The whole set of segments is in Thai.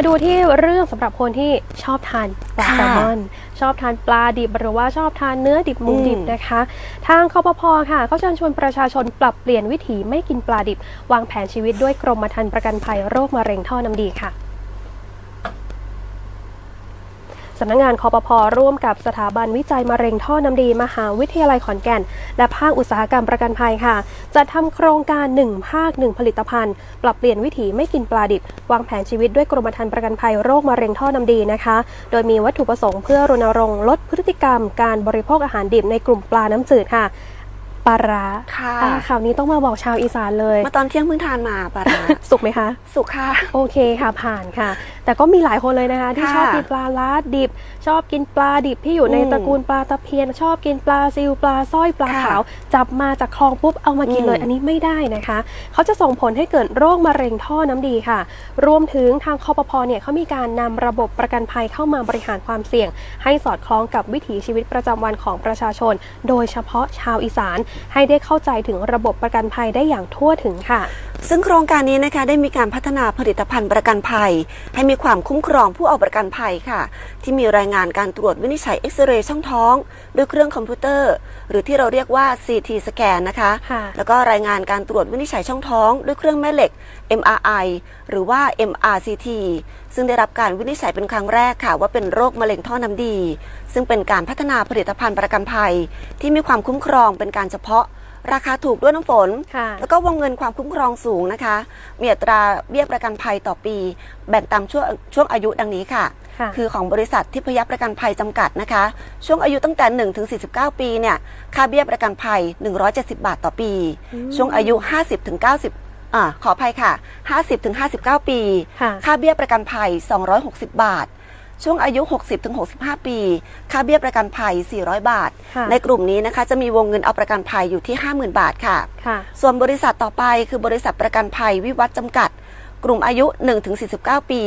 มาดูที่เรื่องสำหรับคนที่ชอบทานปลาค่ะแซลมอน ชอบทานปลาดิบหรือว่าชอบทานเนื้อดิบหมูอืมดิบนะคะ ทางคอปพค่ะเขาเชิญชวนประชาชนปรับเปลี่ยนวิถีไม่กินปลาดิบ วางแผนชีวิตด้วยกรมธรรม์ประกันภัยโรคมะเร็งท่อน้ำดีค่ะ สำนักงานคอปพร่วมกับสถาบันวิจัยมะเร็งท่อน้ำดีมหาวิทยาลัยขอนแก่น และภาคอุตสาหกรรมประกันภัยค่ะจัดทำโครงการ 1 ภาค 1 ผลิตภัณฑ์ ปรับเปลี่ยนวิถีไม่กินปลาดิบ วางแผนชีวิตด้วยกรมธรรม์ประกันภัยโรคมะเร็งท่อน้ำดีนะคะ โดยมีวัตถุประสงค์เพื่อรณรงค์ลดพฤติกรรม การบริโภคอาหารดิบในกลุ่มปลาน้ำจืดค่ะปลาร้าค่ะข่าวนี้ต้องมาบอกชาวอีสานเลยมื่อตอนเที่ยงเพิ่งทานมาปลาร้าสุกไหมคะ สุกค่ะ โอเคค่ะผ่านค่ะ แต่ก็มีหลายคนเลยนะคะ ที่ค่ะชอบกินปลาล้าดิบ ชอบกินปลาดิบที่อยู่ในอืมตระกูลปลาตะเพียน ชอบกินปลาซิวปลาสร้อยปลาค่ะขาว จับมาจากคลองปุ๊บเอามากินเลยอืมอันนี้ไม่ได้นะคะ เขาจะส่งผลให้เกิดโรคมะเร็งท่อน้ำดีค่ะ รวมถึงทางคอปพเนี่ยเขามีการนำระบบประกันภัยเข้ามาบริหารความเสี่ยง ให้สอดคล้องกับวิถีชีวิตประจำวันของประชาชน โดยเฉพาะชาวอีสาน ให้ได้เข้าใจถึงระบบประกันภัยได้อย่างทั่วถึงค่ะ ซึ่งโครงการนี้นะคะได้มีการพัฒนาผลิตภัณฑ์ประกันภัย ให้มีความคุ้มครองผู้เอาประกันภัยค่ะ ที่มีรายงานการตรวจวินิจฉัยเอ็กซเรย์ช่องท้อง ด้วยเครื่องคอมพิวเตอร์ หรือที่เราเรียกว่า CT สแกนนะคะค่ะแล้วก็รายงานการตรวจวินิจฉัยช่องท้อง ด้วยเครื่องแม่เหล็ก MRI หรือว่า MRCT ซึ่งได้รับการวินิจฉัยเป็นครั้งแรกค่ะ ว่าเป็นโรคมะเร็งท่อน้ำดี ซึ่งเป็นการพัฒนาผลิตภัณฑ์ประกันภัย ที่มีความคุ้มครองเป็นการเฉพาะ ราคาถูกด้วยน้ำฝนค่ะแล้วก็วงเงินความคุ้มครองสูงนะคะ มีอัตราเบี้ยประกันภัยต่อปี แบ่งตามช่วงช่วงอายุดังนี้ค่ะค่ะ คือของบริษัททิพยประกันภัยจำกัดนะคะ ช่วงอายุตั้งแต่1ถึง49 ปีเนี่ย ค่าเบี้ยประกันภัย 170 บาทต่อปี ช่วงอายุ 50ถึง90อ่าขออภัยค่ะ 50ถึง59 ปีค่ะค่าเบี้ยประกันภัย 260 บาท ช่วงอายุ 60ถึง65 ปี ค่าเบี้ยประกันภัย 400 บาท ค่ะในกลุ่มนี้นะคะ จะมีวงเงินเอาประกันภัยอยู่ที่ 50,000 บาทค่ะ ค่ะ ส่วนบริษัทต่อไปคือบริษัทประกันภัยวิวัฒน์จำกัด กลุ่มอายุ 1-49 ปี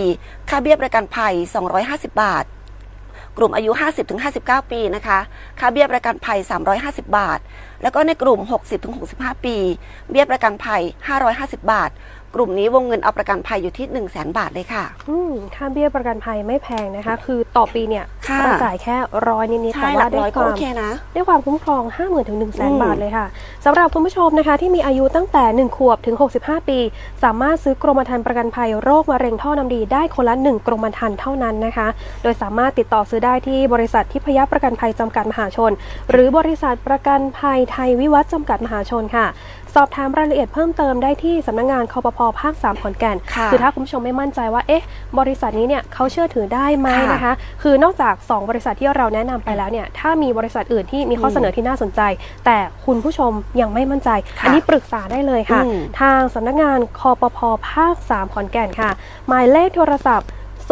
ค่าเบี้ยประกันภัย 250 บาท กลุ่มอายุ 50-59 ปีนะคะ ค่าเบี้ยประกันภัย 350 บาท แล้วก็ในกลุ่ม 60-65 ปี เบี้ยประกันภัย 550 บาท กลุ่มนี้วงเงินเอาประกันภัยอยู่ที่ 1 0 0 0 0แบาทเลยค่ะ อืมค่าเบี้ยประกันภัยไม่แพงนะคะ คือต่อปีเนี่ยค่ะเราจ่ายแค่ร้อยนิดๆใช่แต่หลัว่ากได้ร้อยคก็วาโอม เคนะ ได้ความคุ้มครอง 5 0,000ถึง1 0 0 0 0อืมบาทเลยค่ะสำหรับคุณผู้ชมนะคะที่มีอายุตั้งแต่ 1 ขวบถึง 65 ปี สามารถซื้อกรมธรรม์ประกันภัยโรคมะเร็งท่อน้ำดีได้คนละ 1 กรมธรรม์เท่านั้นนะคะ โดยสามารถติดต่อซื้อได้ที่บริษัททิพยประกันภัยจำกัดมหาชน หรือบริษัทประกันภัยไทยวิวัฒน์จำกัดมหาชนค่ะ สอบถามรายละเอียดเพิ่มเติมได้ที่สำนักงานคอปพภาค 3 ขอนแก่นค่ะอถ้าคุณผู้ชมไม่มั่นใจว่าเอ๊ะบริษัทนี้เนี่ยเขาเชื่อถือได้ไหมค่ะนะคะ คือนอกจาก 2 บริษัทที่เราแนะนำไปแล้วเนี่ยถ้ามีบริษัทอื่นที่มีข้อเสนอที่น่าสนใจ แต่คุณผู้ชมยังไม่มั่นใจค่ะอันนี้ปรึกษาได้เลยค่ะอืมทางสำนักงานคอปพภาค 3 ขอนแก่นค่ะ หมายเลขโทรศัพท์ 043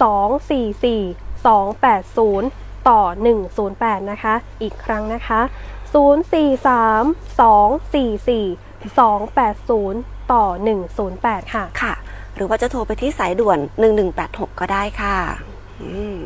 244 280ต่อ 108 นะคะ อีกครั้งนะคะ 043 244 280 ต่อ 108 ค่ะ ค่ะ หรือว่าจะโทรไปที่สายด่วน 1186 ก็ได้ค่ะ อืม